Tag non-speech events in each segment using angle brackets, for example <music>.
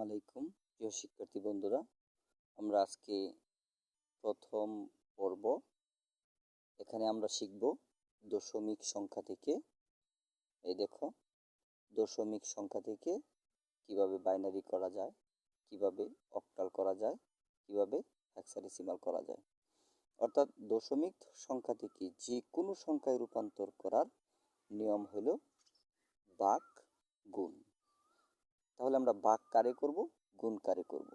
আলাইকুম, প্রিয় শিক্ষার্থী বন্ধুরা। আমরা আজকে প্রথম পর্ব। এখানে আমরা শিখব দশমিক সংখ্যা থেকে। এই দেখো, দশমিক সংখ্যা থেকে কীভাবে বাইনারি করা যায়, কীভাবে অক্টাল করা যায়, কীভাবে হেক্সাডেসিমাল করা যায়। অর্থাৎ দশমিক সংখ্যা থেকে যে কোনো সংখ্যায় রূপান্তর করার নিয়ম হলো বাক গুণ। তাহলে আমরা ভাগ কারে করব, গুণ কারে করব।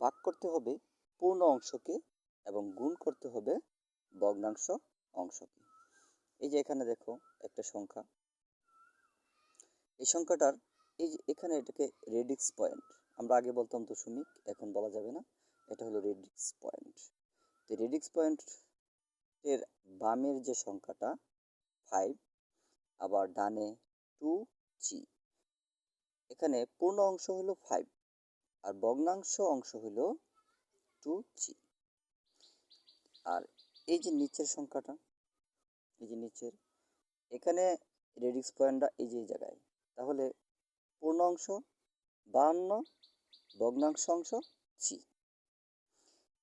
ভাগ করতে হবে পূর্ণ অংশকে এবং গুণ করতে হবে ভগ্নাংশ অংশকে। এই যে এখানে দেখো একটা সংখ্যা। এই সংখ্যাটার, এই যে এখানে এটাকে রেডিক্স পয়েন্ট। আমরা আগে বলতাম দশমিক, এখন বলা যাবে না। এটা হলো রেডিক্স পয়েন্ট। তো রেডিক্স পয়েন্ট এর বামের যে সংখ্যাটা ফাইভ আবার ডানে টু জি এখানে পূর্ণ অংশ হলো ফাইভ আর ভগ্নাংশ অংশ হলো টু থ্রি আর এই যে নিচের সংখ্যাটা, এই যে নিচের, এখানে রেডিক্স পয়েন্টটা এই যে জায়গায়। তাহলে পূর্ণ অংশ বাহান্ন, ভগ্নাংশ অংশ থ্রি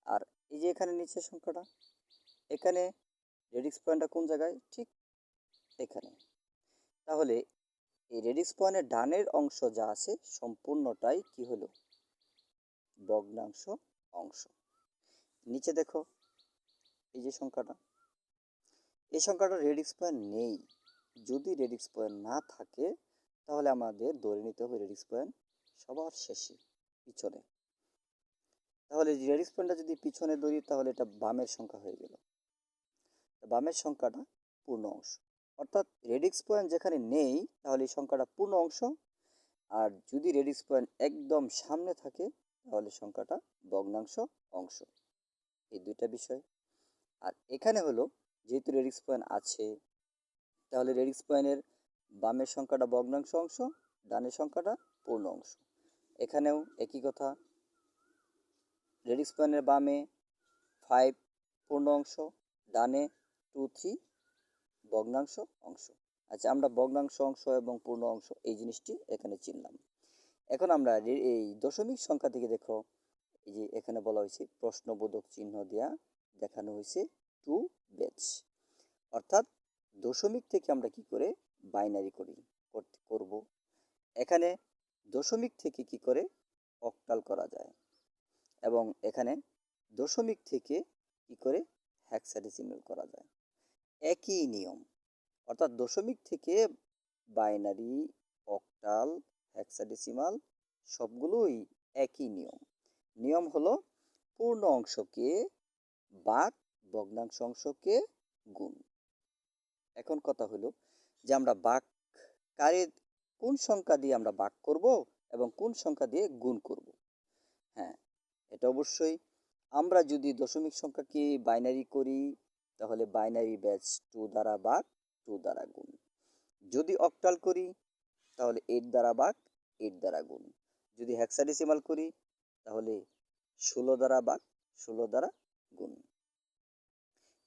আর এই যে এখানে নিচের সংখ্যাটা, এখানে রেডিক্স পয়েন্টটা কোন জায়গায়? ঠিক এখানে। তাহলে এই রেডিক্স পয়েন্টের ডানের অংশ যা আছে সম্পূর্ণটাই কি হলো? ভগ্নাংশ অংশ। নিচে দেখো, এই যে সংখ্যাটা। এই সংখ্যাটা রেডিক্স পয়েন্ট নেই। যদি রেডিক্স পয়েন্ট না থাকে, তাহলে আমাদের ধরে নিতে হবে রেডিক্স পয়েন্ট সবার শেষে, পিছনে। তাহলে রেডিক্স পয়েন্টটা যদি পিছনে ধরি, তাহলে এটা বামের সংখ্যা হয়ে গেল। বামের সংখ্যাটা পূর্ণ অংশ। অর্থাৎ রেডিক্স পয়েন্ট যেখানে নেই, তাহলে এই সংখ্যাটা পূর্ণ অংশ। আর যদি রেডিক্স পয়েন্ট একদম সামনে থাকে, তাহলে সংখ্যাটা ভগ্নাংশ অংশ। এই দুইটা বিষয়। আর এখানে হলো, যেহেতু রেডিক্স পয়েন্ট আছে, তাহলে রেডিক্স পয়েন্টের বামের সংখ্যাটা ভগ্নাংশ অংশ, ডানের সংখ্যাটা পূর্ণ অংশ। এখানেও একই কথা। রেডিক্স পয়েন্টের বামে ফাইভ পূর্ণ অংশ, ডানে টু থ্রি ভগ্নাংশ অংশ। আচ্ছা আমরা ভগ্নাংশ অংশ এবং পূর্ণ অংশ এই জিনিসটি এখানে চিনলাম। এখন আমরা এই দশমিক সংখ্যা থেকে দেখো, এই যে এখানে বলা হয়েছে, প্রশ্নবোধক চিহ্ন দেওয়া দেখানো হয়েছে টু বেচ অর্থাৎ দশমিক থেকে আমরা কি করে বাইনারি করি করব। এখানে দশমিক থেকে কি করে অক্টাল করা যায় এবং এখানে দশমিক থেকে কি করে হ্যাক্সাডেসিমেল করা যায়। একই নিয়ম। অর্থাৎ দশমিক থেকে বাইনারি, অক্টাল হ্যাক্সাডেসিমাল সবগুলোই একই নিয়ম। নিয়ম হলো পূর্ণ অংশকে বাক ভগ্নাংশ অংশকে গুণ। এখন কথা হলো যে আমরা বাক কারে কোন সংখ্যা দিয়ে আমরা বাক করব এবং কোন সংখ্যা দিয়ে গুণ করব। হ্যাঁ এটা অবশ্যই। আমরা যদি দশমিক সংখ্যাকে বাইনারি করি তাহলে বাইনারি ব্যাচ টু দ্বারা বাঘ টু দ্বারা গুণ। যদি অক্টাল করি, তাহলে এইট দ্বারা বাঘ এইট দ্বারা গুণ। যদি হ্যাক্সাডেসিমাল করি, তাহলে ষোলো দ্বারা বাঘ ষোলো দ্বারা গুণ।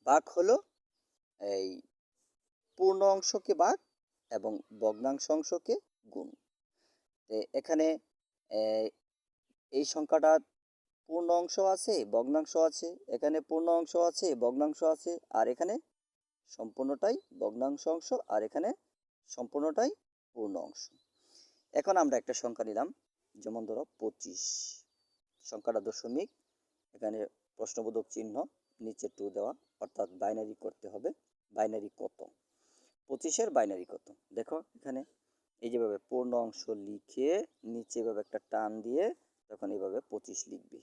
বাঘ হলো এই পূর্ণ অংশকে বাঘ এবং ভগ্নাংশ অংশকে গুণ। এখানে এই সংখ্যাটা পূর্ণ অংশ আছে, ভগ্নাংশ আছে, এখানে পূর্ণ অংশ আছে, ভগ্নাংশ আছে, আর এখানে সম্পূর্ণটাই ভগ্নাংশ অংশ, আর এখানে সম্পূর্ণটাই পূর্ণ অংশ এখন আমরা একটা সংখ্যা নিলাম, যেমন ধরো পঁচিশ। সংখ্যাটা দশমিক, এখানে প্রশ্নবোধক চিহ্ন, নিচে টু দেওয়া, অর্থাৎ বাইনারি করতে হবে বাইনারি কত? পঁচিশের বাইনারি কত? দেখো এখানে, এই যেভাবে পূর্ণ অংশ লিখে নিচে এভাবে একটা টান দিয়ে, তখন এইভাবে পঁচিশ লিখবি।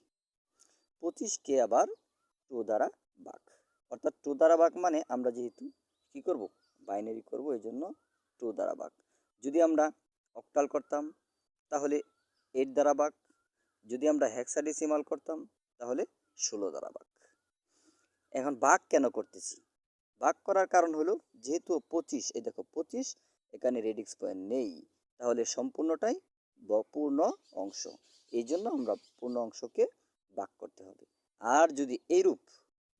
পঁচিশকে আবার টু দ্বারা বাঘ অর্থাৎ টু দ্বারা বাঘ মানে আমরা যেহেতু কি করব? বাইনারি করব এই জন্য টু দ্বারা বাঘ যদি আমরা অক্টাল করতাম, তাহলে এইট দ্বারা বাঘ যদি আমরা হেক্সাডেসিমাল করতাম, তাহলে ষোলো দ্বারা বাঘ এখন বাঘ কেন করতেছি? বাঘ করার কারণ হলো, যেহেতু পঁচিশ, এই দেখো পঁচিশ, এখানে রেডিক্স পয়েন্ট নেই। তাহলে সম্পূর্ণটাই পূর্ণ অংশ। এই জন্য আমরা পূর্ণ অংশকে ভাগ করতে হবে। আর যদি এইরূপ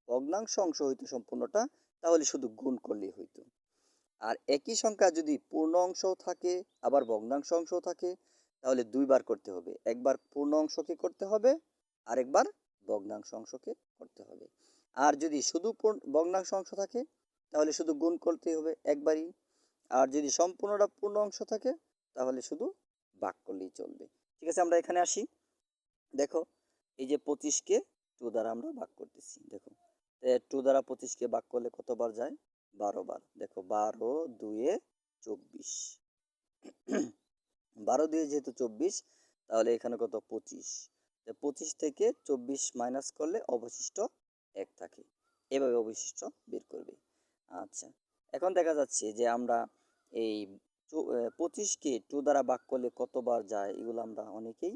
ভগ্নাংশ অংশ হইতো সম্পূর্ণটা, তাহলে শুধু গুণ করলেই হইতো। আর একই সংখ্যা যদি পূর্ণ অংশও থাকে, আবার ভগ্নাংশ অংশও থাকে, তাহলে দুইবার করতে হবে। একবার পূর্ণ অংশকে করতে হবে, আরেকবার ভগ্নাংশ অংশকে করতে হবে। আর যদি শুধু ভগ্নাংশ অংশ থাকে, তাহলে শুধু গুণ করতেই হবে একবারই। আর যদি সম্পূর্ণটা পূর্ণ অংশ থাকে, তাহলে শুধু ভাগ করলেই চলবে। ঠিক আছে, আমরা এখানে আসি। দেখো এই যে পঁচিশকে টু দ্বারা আমরা ভাগ করতেছি, দেখো। টু দ্বারা পঁচিশকে ভাগ করলে কতবার যায়? বারো বার। দেখো, বারো দুয়ে চব্বিশ। <clears throat> বারো দুয়ে যেহেতু চব্বিশ, তাহলে এখানে কত? পঁচিশ। পঁচিশ থেকে চব্বিশ মাইনাস করলে অবশিষ্ট এক থাকে। এভাবে অবশিষ্ট বের করবে। আচ্ছা এখন দেখা যাচ্ছে যে আমরা এই পঁচিশকে টু দ্বারা ভাগ করলে কতবার যায়? এগুলো আমরা অনেকেই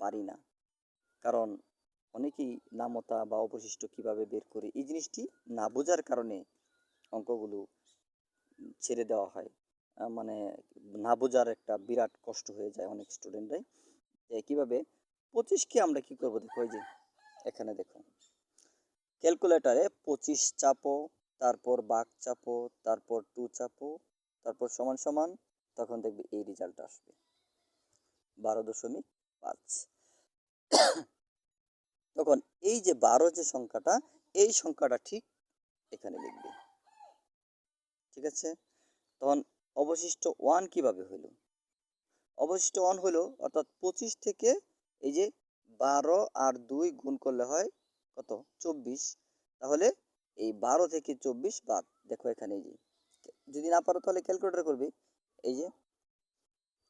পারি না। কারণ অনেকেই নামতা বা অবশিষ্ট কীভাবে বের করে এই জিনিসটি না বোঝার কারণে অঙ্কগুলো ছেড়ে দেওয়া হয়। মানে না বোঝার একটা বিরাট কষ্ট হয়ে যায় অনেক স্টুডেন্টরাই। যে কীভাবে পঁচিশকে আমরা কি করব? দেখো এই যে, এখানে দেখো। ক্যালকুলেটারে পঁচিশ চাপো, তারপর বাঘ চাপো, তারপর টু চাপো, তারপর সমান সমান, তখন দেখবে এই রেজাল্ট আসবে। বারো দশমিক পাঁচ। তখন এই যে বারো যে সংখ্যাটা, এই সংখ্যাটা ঠিক এখানে লিখবে। ঠিক আছে? তখন অবশিষ্ট ওয়ান কীভাবে হলো অবশিষ্ট ওয়ান হলো অর্থাৎ পঁচিশ থেকে এই যে বারো আর দুই গুণ করলে হয় কত? চব্বিশ। তাহলে এই বারো থেকে চব্বিশ বাদ। দেখো এখানে এই যে, যদি না পারো তাহলে ক্যালকুলেটর করবে। এই যে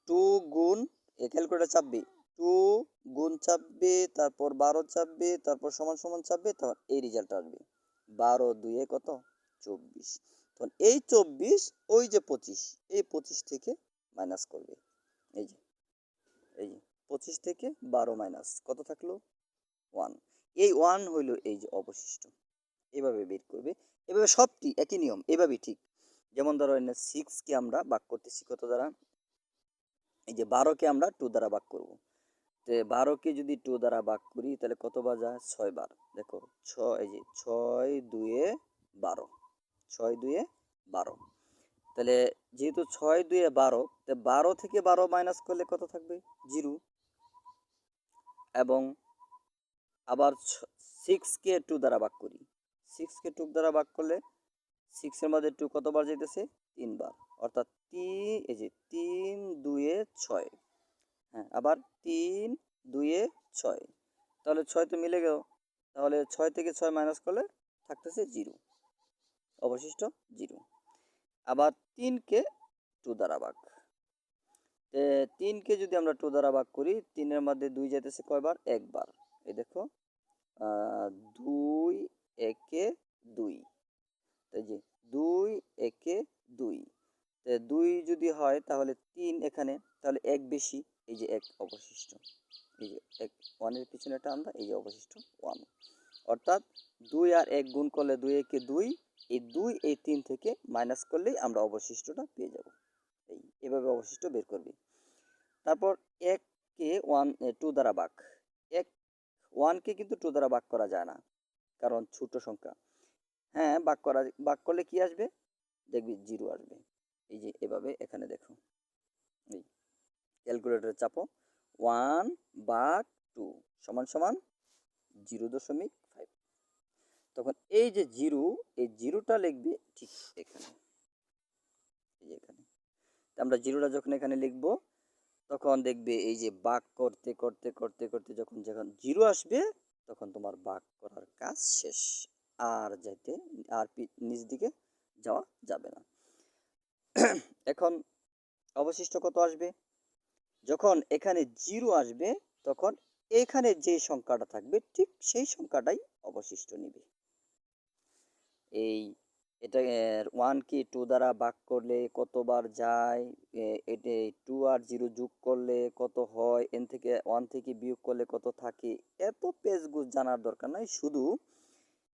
টু গুণ এ ক্যালকুলেটর চাপবে টু গুণ চাপবে, তারপর বারো চাপবে, তারপর সমান সমান চাপবে তখন এই রেজাল্ট আসবে। বারো দুয়ে কত? চব্বিশ। তখন এই চব্বিশ, ওই যে পঁচিশ, এই পঁচিশ থেকে মাইনাস করবে। এই যে, এই পঁচিশ থেকে বারো মাইনাস কত থাকল? ওয়ান এই ওয়ান হইল এই যে অবশিষ্ট। এভাবে বের করবে। এভাবে সবটি একই নিয়ম, এভাবেই ঠিক। যেমন ধরো সিক্সকে আমরা ভাগ করতেছি, কত দ্বারা? এই যে বারোকে আমরা টু দ্বারা ভাগ করব। তো বারোকে যদি টু দ্বারা ভাগ করি, তাহলে কতবার যায়? ছয় বার। দেখো, ছয়, এই যে ছয় দুয়ে বারো। ছয় দুয়ে বারো। তাহলে যেহেতু ছয় দুয়ে বারো, তো বারো থেকে বারো মাইনাস করলে কত থাকবে? জিরো। এবং আবার সিক্সকে টু দ্বারা ভাগ করি। সিক্সকে টু দ্বারা ভাগ করলে সিক্সের মধ্যে টু কতবার যেতেছে তিনবার। অর্থাৎ তিন এই যে তিন দুয়ে ছয়। হ্যাঁ আবার তিন দুয়ে ছয়। তাহলে ছয় তো মিলে গেল। তাহলে ছয় থেকে ছয় মাইনাস করলে থাকতেছে জিরো অবশিষ্ট জিরো আবার তিনকে টু দ্বারা তে তিনকে যদি আমরা টু দ্বারা ভাগ করি, তিনের মধ্যে দুই যেতেছে কয়বার? একবার। এই দেখো দুই একে দুই। এই যে দুই একে দুই। দুই যদি হয়, তাহলে তিন এখানে, তাহলে এক বেশি। এই যে এক অবশিষ্ট, এই যে এক ওয়ানের পিছনে আমরা এই যে অবশিষ্ট ওয়ান অর্থাৎ দুই আর এক গুণ করলে দুই একে দুই, এই দুই, এই তিন থেকে মাইনাস করলেই আমরা অবশিষ্টটা পেয়ে যাব। এই, এভাবে অবশিষ্ট বের করবে। তারপর এককে ওয়ান টু দ্বারা ভাগ। এক ওয়ানকে কিন্তু টু দ্বারা ভাগ করা যায় না, কারণ ছোট সংখ্যা। হ্যাঁ ভাগ করা, ভাগ করলে কি আসবে? দেখবি জিরো আসবে। এই যে এভাবে এখানে দেখো। এই ক্যালকুলেটরে চাপো ওয়ান ভাগ টু সমান সমান জিরো দশমিক ফাইভ। তখন এই যে জিরো, এই জিরোটা লিখবে ঠিক এখানে এখানে। আমরা জিরোটা যখন এখানে লিখব, তখন দেখবে এই যে বাক করতে করতে করতে করতে যখন যখন জিরো আসবে, তখন তোমার বাক করার কাজ শেষ। আর যাইতে, আর নিচ দিকে যাওয়া যাবে না। <clears throat> এখন অবশিষ্ট কত আসবে? যখন এখানে জিরো আসবে, তখন এখানে যে সংখ্যাটা থাকবে, ঠিক সেই সংখ্যাটাই অবশিষ্ট নিবে। এই এটা ওয়ান কি টু দ্বারা ভাগ করলে কতবার যায়? এটা টু আর জিরো যোগ করলে কত হয়? এন থেকে ওয়ান থেকে বিয়োগ করলে কত থাকে? এত পেজগুজ জানার দরকার নাই। শুধু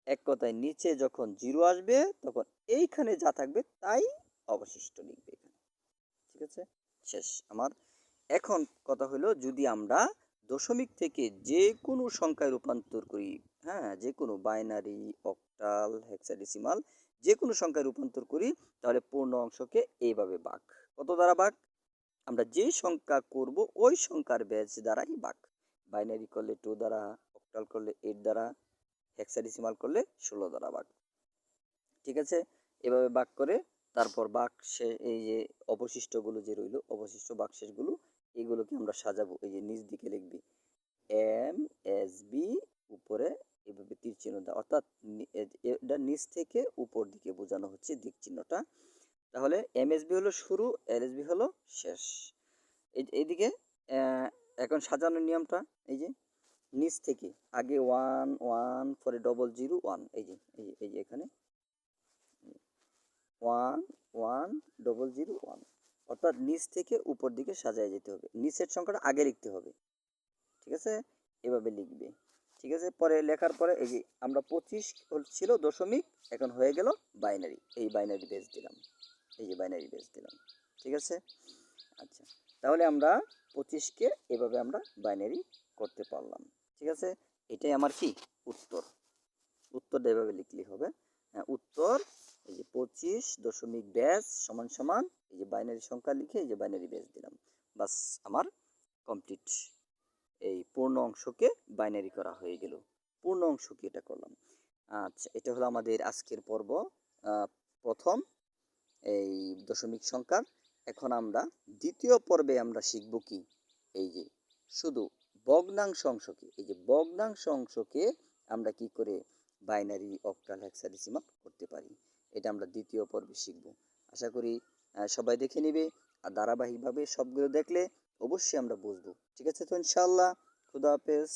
এক কথায় নিচে যখন জিরো আসবে, তখন এইখানে যা থাকবে, তাই অবশিষ্ট লিখবে এখানে। ঠিক আছে? শেষ। আমার এখন কথা হলো যদি আমরা দশমিক থেকে যে কোনো সংখ্যায় রূপান্তর করি হ্যাঁ যে কোনো বাইনারি অক্টাল হেক্সাডেসিমাল যে কোনো সংখ্যায় রূপান্তর করি, তাহলে পূর্ণ অংশকে এইভাবে বাঘ কত দ্বারা বাঘ আমরা যে সংখ্যা করব ওই সংখ্যার ব্যাচ দ্বারাই বাক। বাইনারি করলে টু দ্বারা অক্টাল করলে এইট দ্বারা হেক্সাডেসিমাল করলে ষোলো দ্বারা বাক। ঠিক আছে? এভাবে বাক করে তারপর বাক্সে এই যে অবশিষ্টগুলো যে রইল, অবশিষ্ট বাক্সেসগুলো এগুলোকে আমরা সাজাবো। এই যে নিচ দিকে লিখবি, এম, এস, বি, উপরে এভাবে তীর চিহ্ন দেওয়া। অর্থাৎ এটা নিচ থেকে উপর দিকে বোঝানো হচ্ছে দিক চিহ্নটা। তাহলে এম, এস এমএসবি হলো শুরু, এল, এস এলএসবি হলো শেষ। এই, এইদিকে এখন সাজানোর নিয়মটা, এই যে নিচ থেকে, আগে ওয়ান ওয়ান, পরে ডবল জিরো, ওয়ান, এই যে এই যে এই যে এখানে। One one, double zero, one. অর্থাৎ নিচ থেকে উপর দিকে সাজায় যেতে হবে। নিচের সংখ্যাটা আগে লিখতে হবে। ঠিক আছে? এভাবে লিখবে। ঠিক আছে? পরে লেখার পরে এই যে আমরা পঁচিশ ছিল দশমিক এখন হয়ে গেল বাইনারি। এই বাইনারি বেস দিলাম। এই যে বাইনারি বেস দিলাম। ঠিক আছে? আচ্ছা। তাহলে আমরা পঁচিশকে এভাবে আমরা বাইনারি করতে পারলাম। ঠিক আছে? এটাই আমার কি? উত্তর। উত্তরটা এভাবে লিখলেই হবে। হ্যাঁ, উত্তর এই যে পঁচিশ দশমিক ব্যাস সমান সমান, এই যে বাইনারি সংখ্যা লিখে এই যে বাইনারি ব্যাস দিলাম। বাস আমার কমপ্লিট এই পূর্ণ অংশকে বাইনারি করা হয়ে গেল। পূর্ণ অংশকে এটা করলাম? আচ্ছা এটা হলো আমাদের আজকের পর্ব। প্রথম এই দশমিক সংখ্যার। এখন আমরা দ্বিতীয় পর্বে আমরা শিখব কি? এই যে শুধু ভগ্নাংশ অংশকে, এই যে ভগ্নাংশ অংশকে আমরা কি করে বাইনারি অক্টাল হেক্সাডেসিমাল করতে পারি? এটা আমরা দ্বিতীয় পর্বে শিখব। আশা করি সবাই দেখে নিবে আর ধারাবাহিকভাবে সবগুলো দেখলে অবশ্যই আমরা বুঝব। ঠিক আছে তো ইনশাল্লাহ খুদা হাফেজ।